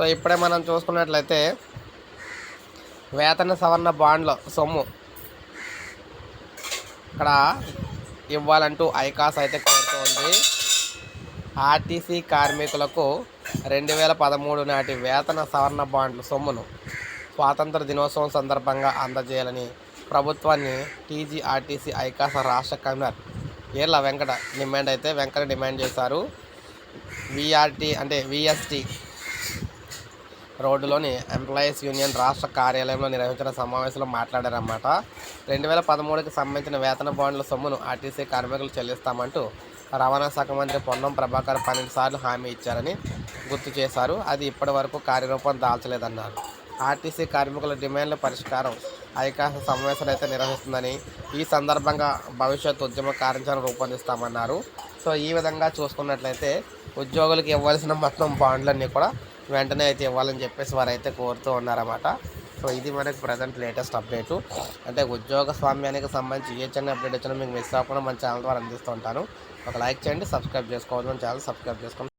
So ఇప్పుడే మనం చూసుకున్నట్లయితే వేతన సవరణ బాండ్ల సొమ్ము ఇక్కడ ఇవ్వాలంటూ ఐకాస్ అయితే కోరుతోంది. ఆర్టీసీ కార్మికులకు రెండు వేల పదమూడు నాటి వేతన సవరణ బాండ్ల సొమ్మును స్వాతంత్ర దినోత్సవం సందర్భంగా అందజేయాలని ప్రభుత్వాన్ని టీజీఆర్టీసీ ఐకాస రాష్ట్ర కన్వీనర్ ఏర్ల వెంకట డిమాండ్ అయితే వెంకట డిమాండ్ చేశారు. విఆర్టీ అంటే విఎస్టీ రోడ్డులోని ఎంప్లాయీస్ యూనియన్ రాష్ట్ర కార్యాలయంలో నిర్వహించిన సమావేశంలో మాట్లాడారన్నమాట. రెండు వేల పదమూడుకి సంబంధించిన వేతన బాండ్ల సొమ్మును ఆర్టీసీ కార్మికులు చెల్లిస్తామంటూ రవాణా శాఖ మంత్రి పొన్నం ప్రభాకర్ పన్నెండు సార్లు హామీ ఇచ్చారని గుర్తు చేశారు. అది ఇప్పటి వరకు కార్యరూపం దాల్చలేదన్నారు. ఆర్టీసీ కార్మికుల డిమాండ్ల పరిష్కారం ఐకాస సమావేశాలు అయితే నిర్వహిస్తుందని ఈ సందర్భంగా భవిష్యత్ ఉద్యమ కార్యాచరణ రూపొందిస్తామన్నారు. సో ఈ విధంగా చూసుకున్నట్లయితే ఉద్యోగులకు ఇవ్వాల్సిన మొత్తం బాండ్లన్నీ కూడా వెంటనే అయితే ఇవ్వాలని చెప్పేసి వారు అయితే కోరుతూ ఉన్నారన్నమాట. సో ఇది మనకి ప్రజెంట్ లేటెస్ట్ అప్డేటు అంటే ఉద్యోగ స్వామ్యానికి సంబంధించి ఏ చిన్న అప్డేట్ వచ్చినా మీకు మిస్ అవ్వకుండా మన ఛానల్ ద్వారా అందిస్తూ ఉంటాను. ఒక లైక్ చేయండి సబ్స్క్రైబ్ చేసుకోవాలి మన ఛానల్ సబ్స్క్రైబ్ చేసుకోండి